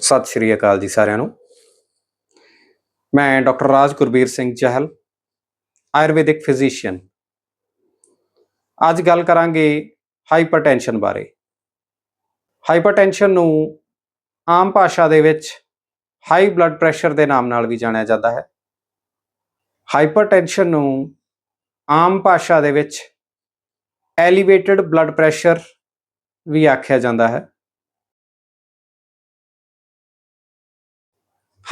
ਸਤਿ ਸ਼੍ਰੀ ਅਕਾਲ ਜੀ ਸਾਰਿਆਂ ਨੂੰ। ਮੈਂ ਡਾਕਟਰ ਰਾਜ ਗੁਰਬੀਰ ਸਿੰਘ ਚਹਿਲ ਆਯੁਰਵੈਦਿਕ ਫਿਜ਼ੀਸ਼ੀਅਨ। ਅੱਜ ਗੱਲ ਕਰਾਂਗੇ ਹਾਈਪਰਟੈਂਸ਼ਨ ਬਾਰੇ। ਹਾਈਪਰਟੈਂਸ਼ਨ ਨੂੰ ਆਮ ਭਾਸ਼ਾ ਦੇ ਵਿੱਚ ਹਾਈ ਬਲੱਡ ਪ੍ਰੈਸ਼ਰ ਦੇ ਨਾਮ ਨਾਲ ਵੀ ਜਾਣਿਆ ਜਾਂਦਾ ਹੈ। ਹਾਈਪਰਟੈਂਸ਼ਨ ਨੂੰ ਆਮ ਭਾਸ਼ਾ ਦੇ ਵਿੱਚ ਐਲੀਵੇਟਡ ਬਲੱਡ ਪ੍ਰੈਸ਼ਰ ਵੀ ਆਖਿਆ ਜਾਂਦਾ ਹੈ।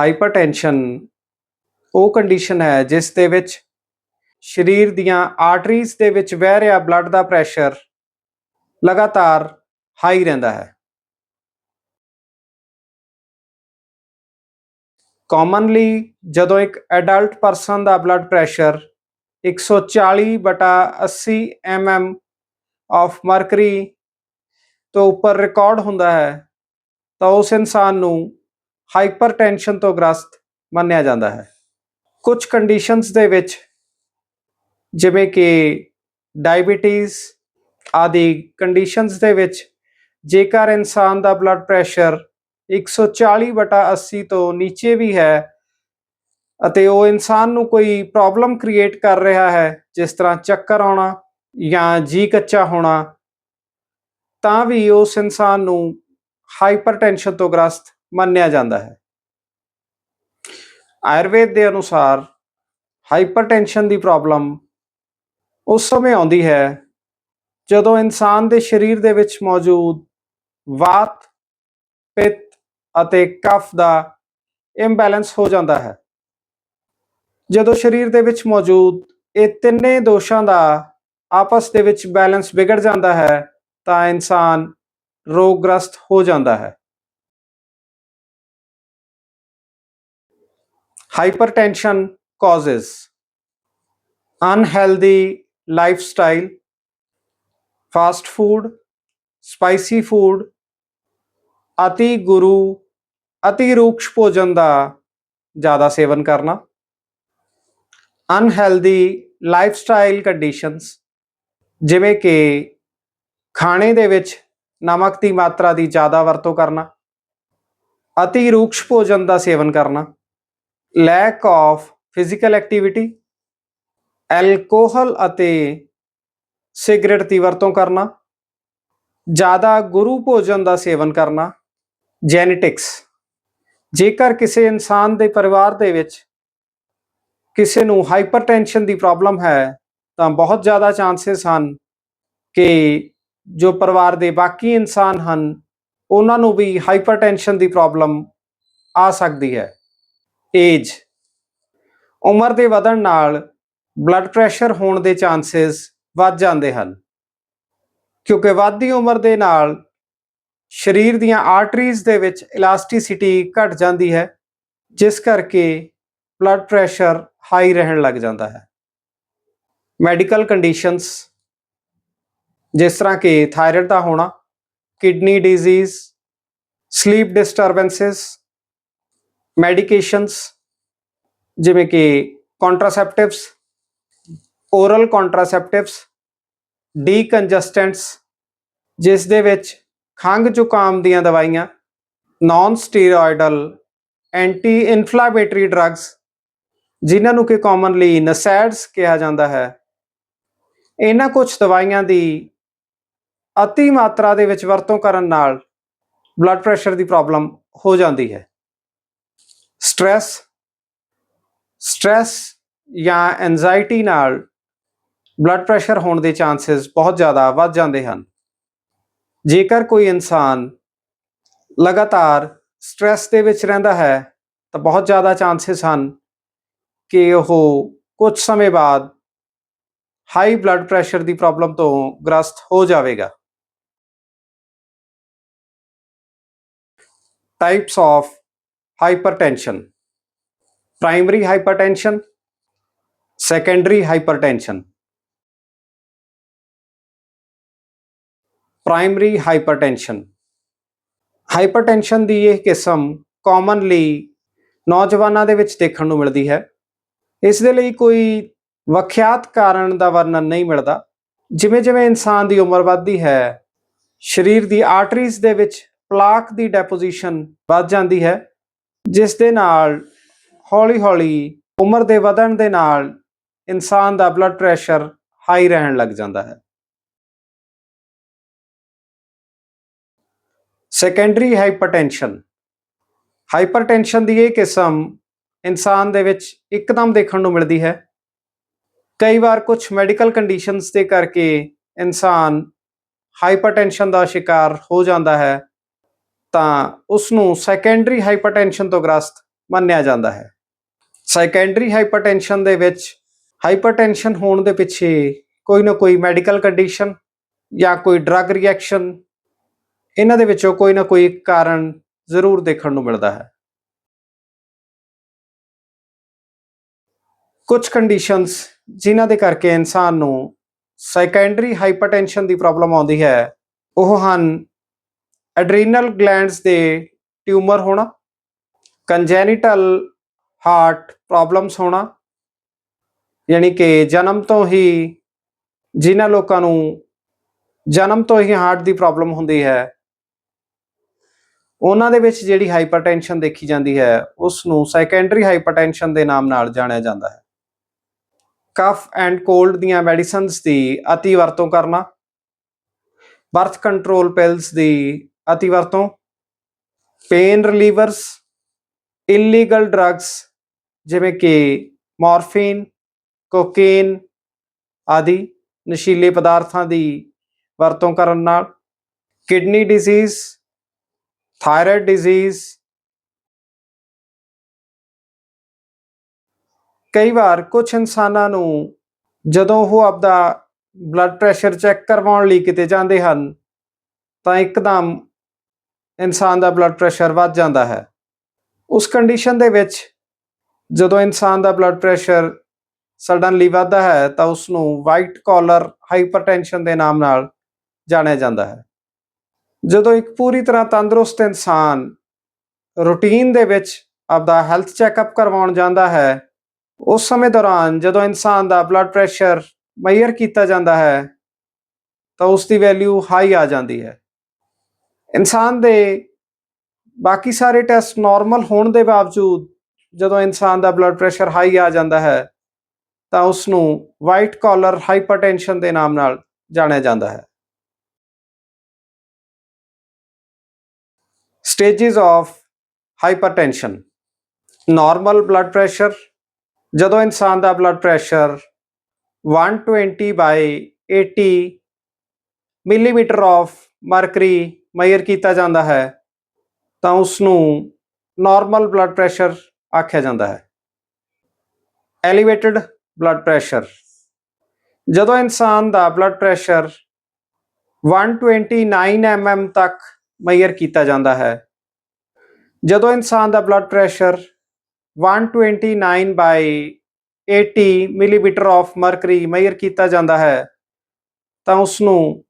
ਹਾਈਪਰਟੈਂਸ਼ਨ ਉਹ ਕੰਡੀਸ਼ਨ ਹੈ ਜਿਸ ਦੇ ਵਿੱਚ ਸਰੀਰ ਦੀਆਂ ਆਰਟਰੀਜ਼ ਦੇ ਵਿੱਚ ਵਹਿ ਰਿਹਾ ਬਲੱਡ ਦਾ ਪ੍ਰੈਸ਼ਰ ਲਗਾਤਾਰ ਹਾਈ ਰਹਿੰਦਾ ਹੈ। ਕਾਮਨਲੀ ਜਦੋਂ ਇੱਕ ਐਡਲਟ ਪਰਸਨ ਦਾ ਬਲੱਡ ਪ੍ਰੈਸ਼ਰ 140 ਬਟਾ 80 mm ਆਫ ਮਰਕਰੀ ਤੋਂ ਉੱਪਰ ਰਿਕਾਰਡ ਹੁੰਦਾ ਹੈ ਤਾਂ ਉਸ ਇਨਸਾਨ ਨੂੰ ਹਾਈਪਰਟੈਂਸ਼ਨ ਤੋਂ ਗ੍ਰਸਤ ਮੰਨਿਆ ਜਾਂਦਾ ਹੈ। ਕੁਝ ਕੰਡੀਸ਼ਨਸ ਦੇ ਵਿੱਚ ਜਿਵੇਂ ਕਿ ਡਾਇਬੀਟੀਜ਼ ਆਦਿ ਕੰਡੀਸ਼ਨਸ ਦੇ ਵਿੱਚ ਜੇਕਰ ਇਨਸਾਨ ਦਾ ਬਲੱਡ ਪ੍ਰੈਸ਼ਰ 140 ਬਟਾ 80 ਤੋਂ ਨੀਚੇ ਵੀ ਹੈ ਅਤੇ ਉਹ ਇਨਸਾਨ ਨੂੰ ਕੋਈ ਪ੍ਰੋਬਲਮ ਕ੍ਰੀਏਟ ਕਰ ਰਿਹਾ ਹੈ, ਜਿਸ ਤਰ੍ਹਾਂ ਚੱਕਰ ਆਉਣਾ ਜਾਂ ਜੀ ਕੱਚਾ ਹੋਣਾ, ਤਾਂ ਵੀ ਉਸ ਇਨਸਾਨ ਨੂੰ ਹਾਈਪਰਟੈਂਸ਼ਨ ਤੋਂ ਗ੍ਰਸਤ ਮੰਨਿਆ ਜਾਂਦਾ ਹੈ। ਆਯੁਰਵੇਦ ਦੇ ਅਨੁਸਾਰ ਹਾਈਪਰਟੈਂਸ਼ਨ ਦੀ ਪ੍ਰੋਬਲਮ ਉਸ ਸਮੇਂ ਆਉਂਦੀ ਹੈ ਜਦੋਂ ਇਨਸਾਨ ਦੇ ਸਰੀਰ ਦੇ ਵਿੱਚ ਮੌਜੂਦ ਵਾਤ, ਪਿੱਤ ਅਤੇ ਕਫ ਦਾ ਇੰਬੈਲੈਂਸ ਹੋ ਜਾਂਦਾ ਹੈ। ਜਦੋਂ ਸਰੀਰ ਦੇ ਵਿੱਚ ਮੌਜੂਦ ਇਹ ਤਿੰਨੇ ਦੋਸ਼ਾਂ ਦਾ ਆਪਸ ਦੇ ਵਿੱਚ ਬੈਲੈਂਸ ਵਿਗੜ ਜਾਂਦਾ ਹੈ ਤਾਂ ਇਨਸਾਨ ਰੋਗਗ੍ਰਸਤ ਹੋ ਜਾਂਦਾ ਹੈ। Hypertension causes, unhealthy lifestyle, fast food, spicy food ਅਤੀ ਗੁਰੂ ਅਤੀ ਰੂਕਸ਼ ਭੋਜਨ ਦਾ ਜ਼ਿਆਦਾ ਸੇਵਨ ਕਰਨਾ ਅਨਹੈਲਦੀ ਲਾਈਫਸਟਾਈਲ ਕੰਡੀਸ਼ਨਸ ਜਿਵੇਂ ਕਿ ਖਾਣੇ ਦੇ ਵਿੱਚ ਨਮਕ ਦੀ ਮਾਤਰਾ ਦੀ ਜ਼ਿਆਦਾ ਵਰਤੋਂ ਕਰਨਾ ਅਤੀ ਰੂਕਸ਼ ਭੋਜਨ ਦਾ ਸੇਵਨ ਕਰਨਾ lack of physical activity alcohol ਅਤੇ ਸਿਗਰਟ ਦੀ ਵਰਤੋਂ ਕਰਨਾ, ਜ਼ਿਆਦਾ ਗੁਰੂ ਭੋਜਨ ਦਾ ਸੇਵਨ ਕਰਨਾ ਜੈਨੇਟਿਕਸ ਜੇਕਰ ਕਿਸੇ ਇਨਸਾਨ ਦੇ ਪਰਿਵਾਰ ਦੇ ਵਿੱਚ ਕਿਸੇ ਨੂੰ ਹਾਈਪਰਟੈਂਸ਼ਨ ਦੀ ਪ੍ਰੋਬਲਮ ਹੈ, ਤਾਂ ਬਹੁਤ ਜ਼ਿਆਦਾ ਚਾਂਸਸ ਹਨ ਕਿ ਜੋ ਪਰਿਵਾਰ ਦੇ ਬਾਕੀ ਇਨਸਾਨ ਹਨ, ਉਹਨਾਂ ਨੂੰ ਵੀ ਹਾਈਪਰਟੈਂਸ਼ਨ ਦੀ ਪ੍ਰੋਬਲਮ ਆ ਸਕਦੀ ਹੈ। ਏਜ। ਉਮਰ ਦੇ ਵਧਣ ਨਾਲ ਬਲੱਡ ਪ੍ਰੈਸ਼ਰ ਹੋਣ ਦੇ ਚਾਂਸਸ ਵੱਧ ਜਾਂਦੇ ਹਨ। ਕਿਉਂਕਿ ਵੱਧਦੀ ਉਮਰ ਦੇ ਨਾਲ ਸਰੀਰ ਦੀਆਂ ਆਰਟਰੀਜ਼ ਦੇ ਵਿੱਚ ਇਲਾਸਟੀਸਿਟੀ ਘਟ ਜਾਂਦੀ ਹੈ, ਜਿਸ ਕਰਕੇ ਬਲੱਡ ਪ੍ਰੈਸ਼ਰ ਹਾਈ ਰਹਿਣ ਲੱਗ ਜਾਂਦਾ ਹੈ। ਮੈਡੀਕਲ ਕੰਡੀਸ਼ਨਸ ਜਿਸ ਤਰ੍ਹਾਂ ਕਿ ਥਾਇਰਾਇਡ ਦਾ ਹੋਣਾ kidney disease sleep disturbances medications ਜਿਵੇਂ ਕਿ ਕੰਟਰਾਸੈਪਟਿਵਸ ਓਰਲ ਕੰਟਰਾਸੈਪਟਿਵਸ ਡੀਕੰਜਸਟੈਂਟਸ ਜਿਸ ਦੇ ਵਿੱਚ ਖੰਘ ਜ਼ੁਕਾਮ ਦੀਆਂ ਦਵਾਈਆਂ non steroidal anti inflammatory drugs ਜਿਨ੍ਹਾਂ ਨੂੰ ਕਿ ਕਾਮਨਲੀ ਨਸੈਡਸ ਕਿਹਾ ਜਾਂਦਾ ਹੈ, ਇਹਨਾਂ ਕੁਝ ਦਵਾਈਆਂ ਦੀ ਅਤੀ ਮਾਤਰਾ ਦੇ ਵਿੱਚ ਵਰਤੋਂ ਕਰਨ ਨਾਲ ਬਲੱਡ ਪ੍ਰੈਸ਼ਰ ਦੀ ਪ੍ਰੋਬਲਮ ਹੋ ਜਾਂਦੀ ਹੈ। ਸਟ्रेस ਸਟ्रेस ਜਾਂ ਐਂਜ਼ਾਇਟੀ ਨਾਲ ਬਲੱਡ ਪ੍ਰੈਸ਼ਰ ਹੋਣ ਦੇ ਚਾਂਸਸ ਬਹੁਤ ਜ਼ਿਆਦਾ ਵੱਧ ਜਾਂਦੇ ਹਨ। ਜੇਕਰ ਕੋਈ ਇਨਸਾਨ ਲਗਾਤਾਰ ਸਟ्रेस ਦੇ ਵਿੱਚ ਰਹਿੰਦਾ ਹੈ, ਤਾਂ ਬਹੁਤ ਜ਼ਿਆਦਾ ਚਾਂਸਸ ਹਨ ਕਿ ਉਹ ਕੁਝ ਸਮੇਂ ਬਾਅਦ ਹਾਈ ਬਲੱਡ ਪ੍ਰੈਸ਼ਰ ਦੀ ਪ੍ਰੋਬਲਮ ਤੋਂ ਗ੍ਰਸਤ ਹੋ ਜਾਵੇਗਾ। Types of hypertension. Primary hypertension, secondary hypertension. Primary hypertension. Hypertension ਦੀ ਇਹ ਕਿਸਮ ਕਾਮਨਲੀ ਨੌਜਵਾਨਾਂ ਦੇ ਵਿੱਚ ਦੇਖਣ ਨੂੰ ਮਿਲਦੀ ਹੈ। ਇਸ ਦੇ ਲਈ ਕੋਈ ਵਿਖਿਆਤ ਕਾਰਨ ਦਾ ਵਰਣਨ ਨਹੀਂ ਮਿਲਦਾ। ਜਿਵੇਂ ਜਿਵੇਂ ਇਨਸਾਨ ਦੀ ਉਮਰ ਵੱਧਦੀ ਹੈ, ਸਰੀਰ ਦੀ ਆਰਟਰੀਜ਼ ਦੇ ਵਿੱਚ ਪਲਾਕ ਦੀ ਡੈਪੋਜੀਸ਼ਨ ਵੱਧ ਜਾਂਦੀ ਹੈ। ਜਿਸ ਦੇ ਨਾਲ ਹੌਲੀ-ਹੌਲੀ ਉਮਰ ਦੇ ਵਧਣ ਦੇ ਨਾਲ ਇਨਸਾਨ ਦਾ ਬਲੱਡ ਪ੍ਰੈਸ਼ਰ ਹਾਈ ਰਹਿਣ ਲੱਗ ਜਾਂਦਾ ਹੈ। ਸੈਕੰਡਰੀ ਹਾਈਪਰਟੈਂਸ਼ਨ ਹਾਈਪਰਟੈਂਸ਼ਨ ਦੀ ਇਹ ਕਿਸਮ ਇਨਸਾਨ ਦੇ ਵਿੱਚ ਇੱਕਦਮ ਦੇਖਣ ਨੂੰ ਮਿਲਦੀ ਹੈ। ਕਈ ਵਾਰ ਕੁਝ ਮੈਡੀਕਲ ਕੰਡੀਸ਼ਨਸ ਦੇ ਕਰਕੇ ਇਨਸਾਨ ਹਾਈਪਰਟੈਂਸ਼ਨ ਦਾ ਸ਼ਿਕਾਰ ਹੋ ਜਾਂਦਾ ਹੈ। ਤਾਂ ਉਸ ਨੂੰ ਸੈਕੰਡਰੀ ਹਾਈਪਰਟੈਂਸ਼ਨ ਤੋਂ ਗ੍ਰਸਤ ਮੰਨਿਆ ਜਾਂਦਾ ਹੈ। ਸੈਕੰਡਰੀ ਹਾਈਪਰਟੈਂਸ਼ਨ ਦੇ ਵਿੱਚ ਹਾਈਪਰਟੈਂਸ਼ਨ ਹੋਣ ਦੇ ਪਿੱਛੇ ਕੋਈ ਨਾ ਕੋਈ ਮੈਡੀਕਲ ਕੰਡੀਸ਼ਨ ਜਾਂ ਕੋਈ ਡਰੱਗ ਰਿਐਕਸ਼ਨ ਇਹਨਾਂ ਦੇ ਵਿੱਚੋਂ ਕੋਈ ਨਾ ਕੋਈ ਕਾਰਨ ਜ਼ਰੂਰ ਦੇਖਣ ਨੂੰ ਮਿਲਦਾ ਹੈ। ਕੁਝ ਕੰਡੀਸ਼ਨਸ ਜਿਨ੍ਹਾਂ ਦੇ ਕਰਕੇ ਇਨਸਾਨ ਨੂੰ ਸੈਕੰਡਰੀ ਹਾਈਪਰਟੈਂਸ਼ਨ ਦੀ ਪ੍ਰੋਬਲਮ ਆਉਂਦੀ ਹੈ, ਉਹ ਹਨ ਐਡਰੀਨਲ ਗਲੈਂਡਸ ਦੇ ਟਿਊਮਰ ਹੋਣਾ ਕੰਜੈਨੀਟਲ ਹਾਰਟ ਪ੍ਰੋਬਲਮਸ ਹੋਣਾ, ਯਾਨੀ ਕਿ ਜਨਮ ਤੋਂ ਹੀ ਜਿਨ੍ਹਾਂ ਲੋਕਾਂ ਨੂੰ ਜਨਮ ਤੋਂ ਹੀ ਹਾਰਟ ਦੀ ਪ੍ਰੋਬਲਮ ਹੁੰਦੀ ਹੈ, ਉਹਨਾਂ ਦੇ ਵਿੱਚ ਜਿਹੜੀ ਹਾਈਪਰਟੈਂਸ਼ਨ ਦੇਖੀ ਜਾਂਦੀ ਹੈ ਉਸ ਨੂੰ ਸੈਕੰਡਰੀ ਹਾਈਪਰਟੈਂਸ਼ਨ ਦੇ ਨਾਮ ਨਾਲ ਜਾਣਿਆ ਜਾਂਦਾ ਹੈ। ਕਫ ਐਂਡ ਕੋਲਡ ਦੀਆਂ ਮੈਡੀਸਿਨਸ ਦੀ ਅਤੀ ਵਰਤੋਂ ਕਰਨਾ ਬਰਥ ਕੰਟਰੋਲ ਪਿਲਸ ਦੀ ਅਤੀ ਵਰਤੋਂ ਪੇਨ ਰਿਲੀਵਰਸ ਇਲੀਗਲ ਡਰੱਗਸ ਜਿਵੇਂ ਕਿ ਮੋਰਫੀਨ ਕੋਕੇਨ ਆਦਿ ਨਸ਼ੀਲੇ ਪਦਾਰਥਾਂ ਦੀ ਵਰਤੋਂ ਕਰਨ ਨਾਲ ਕਿਡਨੀ ਡਿਜ਼ੀਜ਼ ਥਾਇਰਾਇਡ ਡਿਜ਼ੀਜ਼ ਕਈ ਵਾਰ ਕੁਝ ਇਨਸਾਨਾਂ ਨੂੰ ਜਦੋਂ ਉਹ ਆਪਦਾ ਬਲੱਡ ਪ੍ਰੈਸ਼ਰ ਚੈੱਕ ਕਰਵਾਉਣ ਲਈ ਕਿਤੇ ਜਾਂਦੇ ਹਨ, ਤਾਂ ਇੱਕਦਮ ਇਨਸਾਨ ਦਾ ਬਲੱਡ ਪ੍ਰੈਸ਼ਰ ਵੱਧ ਜਾਂਦਾ ਹੈ। ਉਸ ਕੰਡੀਸ਼ਨ ਦੇ ਵਿੱਚ ਜਦੋਂ ਇਨਸਾਨ ਦਾ ਬਲੱਡ ਪ੍ਰੈਸ਼ਰ ਸਡਨਲੀ ਵੱਧਦਾ ਹੈ, ਤਾਂ ਉਸ ਨੂੰ ਵਾਈਟ ਕਾਲਰ ਹਾਈਪਰਟੈਂਸ਼ਨ ਦੇ ਨਾਮ ਨਾਲ ਜਾਣਿਆ ਜਾਂਦਾ ਹੈ। ਜਦੋਂ ਇੱਕ ਪੂਰੀ ਤਰ੍ਹਾਂ ਤੰਦਰੁਸਤ ਇਨਸਾਨ ਰੂਟੀਨ ਦੇ ਵਿੱਚ ਆਪਦਾ ਹੈਲਥ ਚੈੱਕਅਪ ਕਰਵਾਉਣ ਜਾਂਦਾ ਹੈ, ਉਸ ਸਮੇਂ ਦੌਰਾਨ ਜਦੋਂ ਇਨਸਾਨ ਦਾ ਬਲੱਡ ਪ੍ਰੈਸ਼ਰ ਮੈਜ਼ਰ ਕੀਤਾ ਜਾਂਦਾ ਹੈ, ਤਾਂ ਉਸ ਦੀ ਵੈਲਿਊ ਹਾਈ ਆ ਜਾਂਦੀ ਹੈ। ਇਨਸਾਨ ਦੇ ਬਾਕੀ ਸਾਰੇ ਟੈਸਟ ਨਾਰਮਲ ਹੋਣ ਦੇ ਬਾਵਜੂਦ ਜਦੋਂ ਇਨਸਾਨ ਦਾ ਬਲੱਡ ਪ੍ਰੈਸ਼ਰ ਹਾਈ ਆ ਜਾਂਦਾ ਹੈ, ਤਾਂ ਉਸ ਨੂੰ ਵਾਈਟ ਕਾਲਰ ਹਾਈਪਰਟੈਂਸ਼ਨ ਦੇ ਨਾਮ ਨਾਲ ਜਾਣਿਆ ਜਾਂਦਾ ਹੈ। Stages of hypertension normal blood pressure ਜਦੋਂ ਇਨਸਾਨ ਦਾ blood pressure 120 by 80 millimetre of mercury measure ਕੀਤਾ ਜਾਂਦਾ ਹੈ, ਤਾਂ ਉਸ ਨੂੰ ਨਾਰਮਲ ਬਲੱਡ ਪ੍ਰੈਸ਼ਰ ਆਖਿਆ ਜਾਂਦਾ ਹੈ। ਐਲੀਵੇਟਡ ਬਲੱਡ ਪ੍ਰੈਸ਼ਰ ਜਦੋਂ ਇਨਸਾਨ ਦਾ ਬਲੱਡ ਪ੍ਰੈਸ਼ਰ 129 mm ਤੱਕ ਮੈਜ਼ਰ ਕੀਤਾ ਜਾਂਦਾ ਹੈ, ਜਦੋਂ ਇਨਸਾਨ ਦਾ blood pressure 129 by 80 millimetre of mercury measure ਕੀਤਾ ਜਾਂਦਾ ਹੈ, ਤਾਂ ਉਸ ਨੂੰ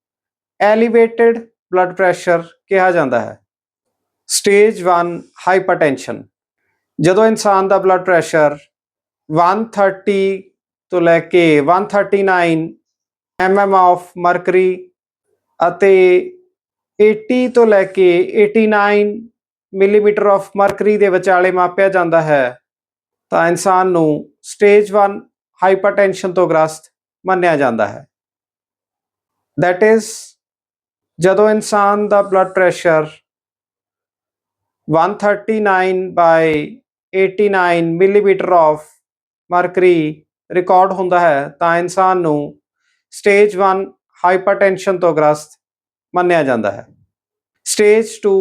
ਐਲੀਵੇਟਡ ਬਲੱਡ ਪ੍ਰੈਸ਼ਰ ਕਿਹਾ ਜਾਂਦਾ ਹੈ। ਸਟੇਜ 1 ਹਾਈਪਰਟੈਂਸ਼ਨ ਜਦੋਂ ਇਨਸਾਨ ਦਾ ਬਲੱਡ ਪ੍ਰੈਸ਼ਰ 130 ਤੋਂ ਲੈ ਕੇ 139 mm ਆਫ ਮਰਕਰੀ ਅਤੇ 80 ਤੋਂ ਲੈ ਕੇ 89 ਮਿਲੀਮੀਟਰ ਆਫ ਮਰਕਰੀ ਦੇ ਵਿਚਾਲੇ ਮਾਪਿਆ ਜਾਂਦਾ ਹੈ, ਤਾਂ ਇਨਸਾਨ ਨੂੰ ਸਟੇਜ 1 ਹਾਈਪਰਟੈਂਸ਼ਨ ਤੋਂ ਗ੍ਰਸਤ ਮੰਨਿਆ ਜਾਂਦਾ ਹੈ। That is ਜਦੋਂ ਇਨਸਾਨ ਦਾ blood pressure 139 by 89 millimetre of mercury record ਹੁੰਦਾ ਹੈ, ਤਾਂ ਇਨਸਾਨ ਨੂੰ ਸਟੇਜ 1 ਹਾਈਪਰਟੈਂਸ਼ਨ ਤੋਂ ਗ੍ਰਸਤ ਮੰਨਿਆ ਜਾਂਦਾ ਹੈ। ਸਟੇਜ 2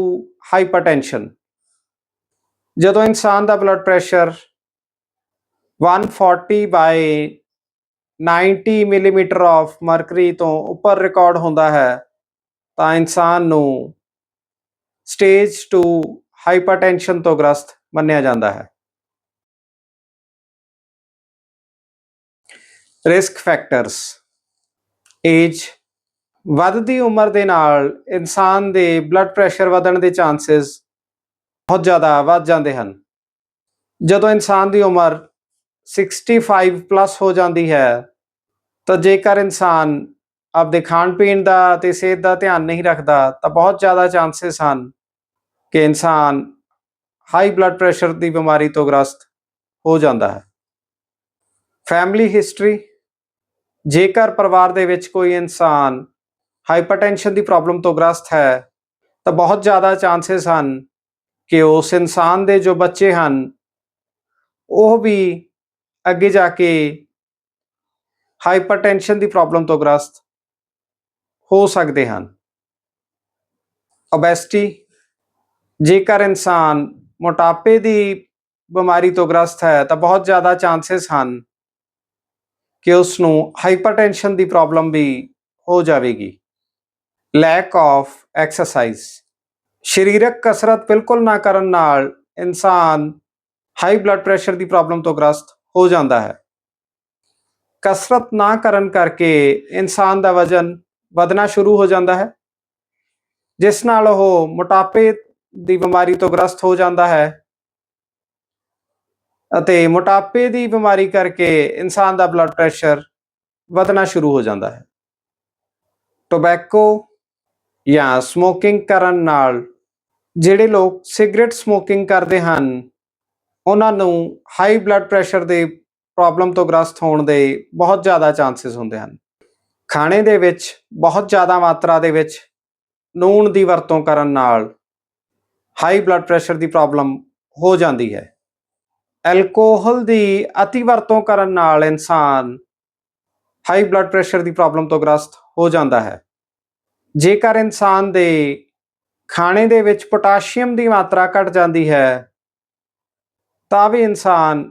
ਹਾਈਪਰਟੈਂਸ਼ਨ ਜਦੋਂ ਇਨਸਾਨ ਦਾ blood pressure 140 by 90 millimetre of mercury ਤੋਂ ਉੱਪਰ ਰਿਕਾਰਡ ਹੁੰਦਾ ਹੈ ਤਾਂ ਇਨਸਾਨ ਨੂੰ ਸਟੇਜ 2 ਹਾਈਪਰਟੈਂਸ਼ਨ ਤੋਂ ਗ੍ਰਸਤ ਮੰਨਿਆ ਜਾਂਦਾ ਹੈ। Risk factors. ਏਜ ਵੱਧਦੀ ਉਮਰ ਦੇ ਨਾਲ ਇਨਸਾਨ ਦੇ ਬਲੱਡ ਪ੍ਰੈਸ਼ਰ ਵਧਣ ਦੇ ਚਾਂਸਸ ਬਹੁਤ ਜ਼ਿਆਦਾ ਵੱਧ ਜਾਂਦੇ ਹਨ। ਜਦੋਂ ਇਨਸਾਨ ਦੀ ਉਮਰ 65 ਪਲੱਸ ਹੋ ਜਾਂਦੀ ਹੈ, ਤਾਂ ਜੇਕਰ ਇਨਸਾਨ ਆਪਦੇ ਖਾਣ ਪੀਣ ਦਾ ਤੇ ਸਿਹਤ ਦਾ ਧਿਆਨ ਨਹੀਂ ਰੱਖਦਾ, ਤਾਂ ਬਹੁਤ ਜ਼ਿਆਦਾ ਚਾਂਸਸ ਹਨ ਕਿ ਇਨਸਾਨ ਹਾਈ ਬਲੱਡ ਪ੍ਰੈਸ਼ਰ ਦੀ ਬਿਮਾਰੀ ਤੋਂ ਗ੍ਰਸਤ ਹੋ ਜਾਂਦਾ ਹੈ। ਫੈਮਿਲੀ ਹਿਸਟਰੀ ਜੇਕਰ ਪਰਿਵਾਰ ਦੇ ਵਿੱਚ ਕੋਈ ਇਨਸਾਨ ਹਾਈਪਰਟੈਂਸ਼ਨ ਦੀ ਪ੍ਰੋਬਲਮ ਤੋਂ ਗ੍ਰਸਤ ਹੈ, ਤਾਂ ਬਹੁਤ ਜ਼ਿਆਦਾ ਚਾਂਸਸ ਹਨ ਕਿ ਉਸ ਇਨਸਾਨ ਦੇ ਜੋ ਬੱਚੇ ਹਨ, ਉਹ ਵੀ ਅੱਗੇ ਜਾ ਕੇ ਹਾਈਪਰਟੈਂਸ਼ਨ ਦੀ ਪ੍ਰੋਬਲਮ ਤੋਂ ਗ੍ਰਸਤ ਹੋ ਸਕਦੇ ਹਨ। ਓਬੈਸਟੀ ਜੇਕਰ ਇਨਸਾਨ ਮੋਟਾਪੇ ਦੀ ਬਿਮਾਰੀ ਤੋਂ ਗ੍ਰਸਤ ਹੈ, ਤਾਂ ਬਹੁਤ ਜ਼ਿਆਦਾ ਚਾਂਸਸ ਹਨ ਕਿ ਉਸ ਨੂੰ ਹਾਈਪਰਟੈਂਸ਼ਨ ਦੀ ਪ੍ਰੋਬਲਮ ਵੀ ਹੋ ਜਾਵੇਗੀ। ਲੈਕ ਆਫ ਐਕਸਰਸਾਈਜ਼ ਸਰੀਰਕ ਕਸਰਤ ਬਿਲਕੁਲ ਨਾ ਕਰਨ ਨਾਲ ਇਨਸਾਨ ਹਾਈ ਬਲੱਡ ਪ੍ਰੈਸ਼ਰ ਦੀ ਪ੍ਰੋਬਲਮ ਤੋਂ ਗ੍ਰਸਤ ਹੋ ਜਾਂਦਾ ਹੈ। ਕਸਰਤ ਨਾ ਕਰਨ ਕਰਕੇ ਇਨਸਾਨ ਦਾ ਵਜ਼ਨ ਵਧਣਾ ਸ਼ੁਰੂ ਹੋ ਜਾਂਦਾ ਹੈ। ਜਿਸ ਨਾਲ ਉਹ ਮੋਟਾਪੇ ਦੀ ਬਿਮਾਰੀ ਤੋਂ ਗ੍ਰਸਤ ਹੋ ਜਾਂਦਾ ਹੈ ਅਤੇ ਮੋਟਾਪੇ ਦੀ ਬਿਮਾਰੀ ਕਰਕੇ ਇਨਸਾਨ ਦਾ ਬਲੱਡ ਪ੍ਰੈਸ਼ਰ ਵਧਣਾ ਸ਼ੁਰੂ ਹੋ ਜਾਂਦਾ ਹੈ। ਟੋਬੈਕੋ ਜਾਂ ਸਮੋਕਿੰਗ ਕਰਨ ਨਾਲ ਜਿਹੜੇ ਲੋਕ ਸਿਗਰਟ ਸਮੋਕਿੰਗ ਕਰਦੇ ਹਨ, ਉਹਨਾਂ ਨੂੰ ਹਾਈ ਬਲੱਡ ਪ੍ਰੈਸ਼ਰ ਦੇ ਪ੍ਰੋਬਲਮ ਤੋਂ ਗ੍ਰਸਤ ਹੋਣ ਦੇ ਬਹੁਤ ਜ਼ਿਆਦਾ ਚਾਂਸਸ ਹੁੰਦੇ ਹਨ। ਖਾਣੇ ਦੇ ਵਿੱਚ ਬਹੁਤ ਜ਼ਿਆਦਾ ਮਾਤਰਾ ਦੇ ਵਿੱਚ ਨੂਣ ਦੀ ਵਰਤੋਂ ਕਰਨ ਨਾਲ ਹਾਈ ਬਲੱਡ ਪ੍ਰੈਸ਼ਰ ਦੀ ਪ੍ਰੋਬਲਮ ਹੋ ਜਾਂਦੀ ਹੈ। ਐਲਕੋਹਲ ਦੀ ਅਤੀ ਵਰਤੋਂ ਕਰਨ ਨਾਲ ਇਨਸਾਨ ਹਾਈ ਬਲੱਡ ਪ੍ਰੈਸ਼ਰ ਦੀ ਪ੍ਰੋਬਲਮ ਤੋਂ ਗ੍ਰਸਤ ਹੋ ਜਾਂਦਾ ਹੈ। ਜੇਕਰ ਇਨਸਾਨ ਦੇ ਖਾਣੇ ਦੇ ਵਿੱਚ ਪੋਟਾਸ਼ੀਅਮ ਦੀ ਮਾਤਰਾ ਘਟ ਜਾਂਦੀ ਹੈ, ਤਾਂ ਵੀ ਇਨਸਾਨ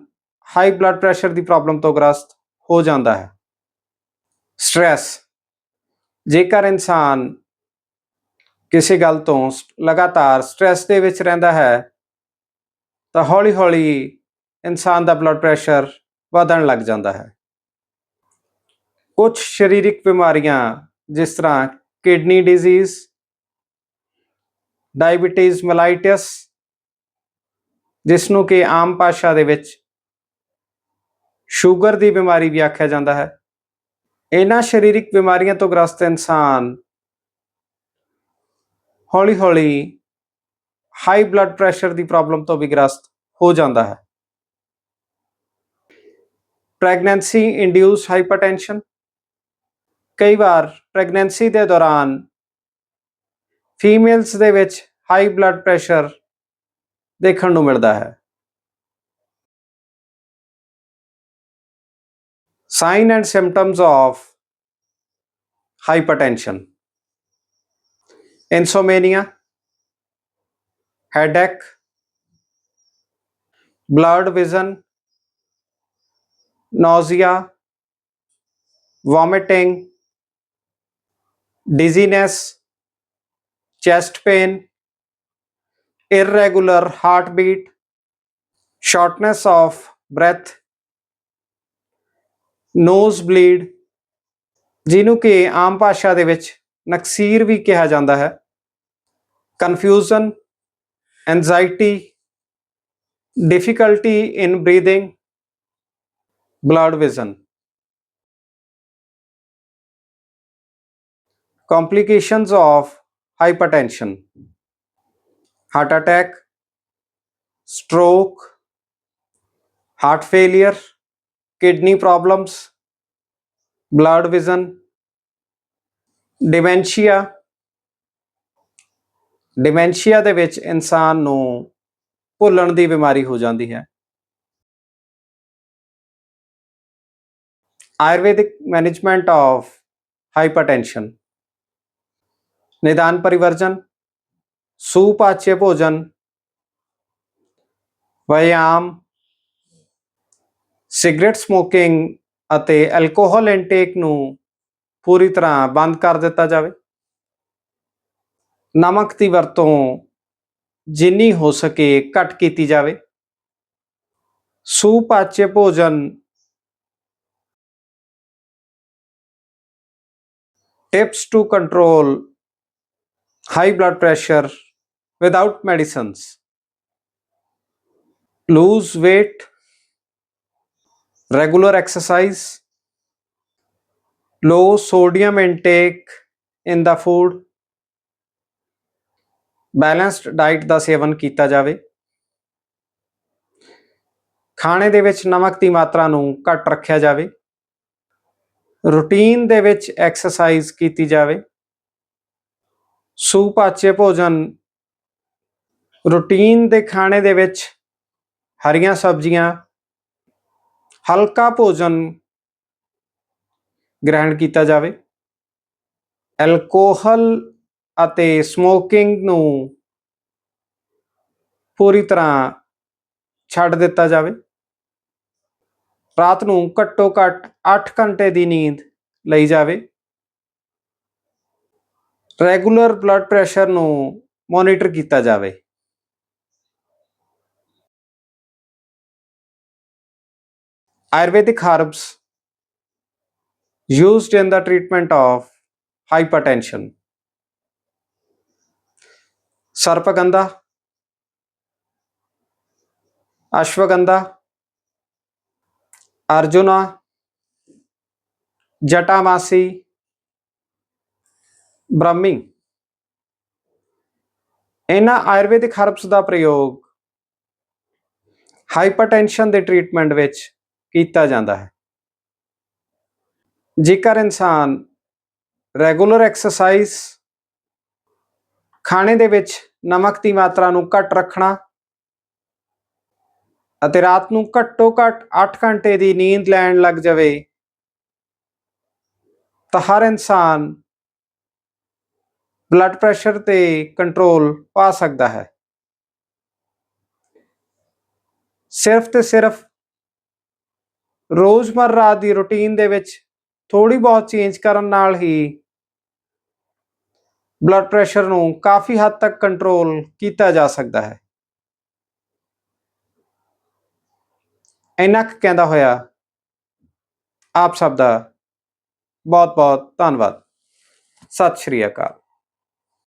ਹਾਈ ਬਲੱਡ ਪ੍ਰੈਸ਼ਰ ਦੀ ਪ੍ਰੋਬਲਮ ਤੋਂ ਗ੍ਰਸਤ ਹੋ ਜਾਂਦਾ ਹੈ। ਸਟ्रेस ਜੇਕਰ ਇਨਸਾਨ ਕਿਸੇ ਗੱਲ ਤੋਂ ਲਗਾਤਾਰ ਸਟ्रेस ਦੇ ਵਿੱਚ ਰਹਿੰਦਾ ਹੈ, ਤਾਂ ਹੌਲੀ-ਹੌਲੀ ਇਨਸਾਨ ਦਾ ਬਲੱਡ ਪ੍ਰੈਸ਼ਰ ਵਧਣ ਲੱਗ ਜਾਂਦਾ ਹੈ। ਕੁਝ ਸਰੀਰਕ ਬਿਮਾਰੀਆਂ, ਜਿਸ ਤਰ੍ਹਾਂ ਕਿਡਨੀ ਡਿਜ਼ੀਜ਼, ਡਾਇਬੀਟੀਜ਼, ਮਲਾਈਟਸ ਜਿਸ ਨੂੰ ਕਿ ਆਮ ਭਾਸ਼ਾ ਦੇ ਵਿੱਚ ਸ਼ੂਗਰ ਦੀ ਬਿਮਾਰੀ ਵੀ ਆਖਿਆ ਜਾਂਦਾ ਹੈ ਇਹਨਾਂ ਸਰੀਰਕ ਬਿਮਾਰੀਆਂ ਤੋਂ ਗ੍ਰਸਤ ਇਨਸਾਨ ਹੌਲੀ-ਹੌਲੀ ਹਾਈ ਬਲੱਡ ਪ੍ਰੈਸ਼ਰ ਦੀ ਪ੍ਰੋਬਲਮ ਤੋਂ ਵੀ ਗ੍ਰਸਤ ਹੋ ਜਾਂਦਾ ਹੈ। ਪ੍ਰੈਗਨੈਂਸੀ ਇੰਡਿਊਸ ਹਾਈਪਰਟੈਂਸ਼ਨ ਕਈ ਵਾਰ ਪ੍ਰੈਗਨੈਂਸੀ ਦੇ ਦੌਰਾਨ ਫੀਮੇਲਸ ਦੇ ਵਿੱਚ ਹਾਈ ਬਲੱਡ ਪ੍ਰੈਸ਼ਰ ਦੇਖਣ ਨੂੰ ਮਿਲਦਾ ਹੈ। sign and symptoms of hypertension. Insomnia headache blurred vision nausea vomiting dizziness chest pain irregular heartbeat shortness of breath nosebleed ਜਿਹਨੂੰ ਕਿ ਆਮ ਭਾਸ਼ਾ ਦੇ ਵਿੱਚ ਨਕਸੀਰ ਵੀ ਕਿਹਾ ਜਾਂਦਾ ਹੈ confusion anxiety difficulty in breathing blurred vision complications of hypertension heart attack stroke heart failure kidney problems blurred vision dementia. Dementia ਦੇ ਵਿੱਚ ਇਨਸਾਨ ਨੂੰ ਭੁੱਲਣ ਦੀ ਬਿਮਾਰੀ ਹੋ ਜਾਂਦੀ ਹੈ। Ayurvedic management of hypertension. ਨਿਦਾਨ ਪਰਿਵਰਜਨ, ਸੁਪਾਚਯ ਭੋਜਨ ਵਿਆਮ ਸਿਗਰਟ ਸਮੋਕਿੰਗ ਅਤੇ ਐਲਕੋਹਲ ਇਨਟੇਕ ਨੂੰ ਪੂਰੀ ਤਰ੍ਹਾਂ ਬੰਦ ਕਰ ਦਿੱਤਾ ਜਾਵੇ। ਨਮਕ ਦੀ ਵਰਤੋਂ ਜਿੰਨੀ ਹੋ ਸਕੇ ਘੱਟ ਕੀਤੀ ਜਾਵੇ। ਸੁਪਾਚਯ ਭੋਜਨ tips to control high blood pressure without medicines lose weight regular exercise, low sodium intake in the food balanced diet ਦਾ ਸੇਵਨ ਕੀਤਾ ਜਾਵੇ। ਖਾਣੇ ਦੇ ਵਿੱਚ ਨਮਕ ਦੀ ਮਾਤਰਾ ਨੂੰ ਘੱਟ ਰੱਖਿਆ ਜਾਵੇ। ਰੂਟੀਨ ਦੇ ਵਿੱਚ ਐਕਸਰਸਾਈਜ਼ ਕੀਤੀ ਜਾਵੇ। ਸੁਪਾਚੇ ਭੋਜਨ, ਰੂਟੀਨ ਦੇ ਖਾਣੇ ਦੇ ਵਿੱਚ ਹਰੀਆਂ ਸਬਜ਼ੀਆਂ ਹਲਕਾ ਭੋਜਨ ਗ੍ਰਹਿਣ ਕੀਤਾ ਜਾਵੇ। ਐਲਕੋਹਲ ਅਤੇ ਸਮੋਕਿੰਗ ਨੂੰ ਪੂਰੀ ਤਰ੍ਹਾਂ ਛੱਡ ਦਿੱਤਾ ਜਾਵੇ। ਰਾਤ ਨੂੰ ਘੱਟੋ ਘੱਟ 8 ਘੰਟੇ ਦੀ ਨੀਂਦ ਲਈ ਜਾਵੇ। ਰੈਗੂਲਰ ਬਲੱਡ ਪ੍ਰੈਸ਼ਰ ਨੂੰ ਮੋਨੀਟਰ ਕੀਤਾ ਜਾਵੇ। Ayurvedic herbs used in the treatment of hypertension. Sarpagandha, Ashwagandha, Arjuna, Jatamasi, Brahmi ਇਹਨਾਂ ਆਯੁਰਵੈਦਿਕ ਹਰਬਸ ਦਾ ਪ੍ਰਯੋਗ ਹਾਈਪਰਟੈਂਸ਼ਨ ਦੇ ਟ੍ਰੀਟਮੈਂਟ ਵਿੱਚ ਕੀਤਾ ਜਾਂਦਾ ਹੈ। ਜੇਕਰ ਇਨਸਾਨ ਰੈਗੂਲਰ ਐਕਸਰਸਾਈਜ਼ ਖਾਣੇ ਦੇ ਵਿੱਚ ਨਮਕ ਦੀ ਮਾਤਰਾ ਨੂੰ ਘੱਟ ਰੱਖਣਾ ਅਤੇ ਰਾਤ ਨੂੰ ਘੱਟੋ ਘੱਟ 8 ਘੰਟੇ ਦੀ ਨੀਂਦ ਲੈਣ ਲੱਗ ਜਾਵੇ, ਤਾਂ ਹਰ ਇਨਸਾਨ ਬਲੱਡ ਪ੍ਰੈਸ਼ਰ ਤੇ ਕੰਟਰੋਲ ਪਾ ਸਕਦਾ ਹੈ। ਸਿਰਫ ਤੇ ਸਿਰਫ ਰੋਜ਼ਮਰਰਾ ਦੀ ਰੁਟੀਨ ਦੇ ਵਿੱਚ ਥੋੜੀ ਬਹੁਤ ਚੇਂਜ ਕਰਨ ਨਾਲ ਹੀ ਬਲੱਡ ਪ੍ਰੈਸ਼ਰ ਨੂੰ ਕਾਫੀ ਹੱਦ ਤੱਕ ਕੰਟਰੋਲ ਕੀਤਾ ਜਾ ਸਕਦਾ ਹੈ। ਇੰਨਾ ਕੁ ਕਹਿੰਦਾ ਹੋਇਆ, ਆਪ ਸਭ ਦਾ ਬਹੁਤ ਬਹੁਤ ਧੰਨਵਾਦ। ਸਤਿ ਸ਼੍ਰੀ ਅਕਾਲ।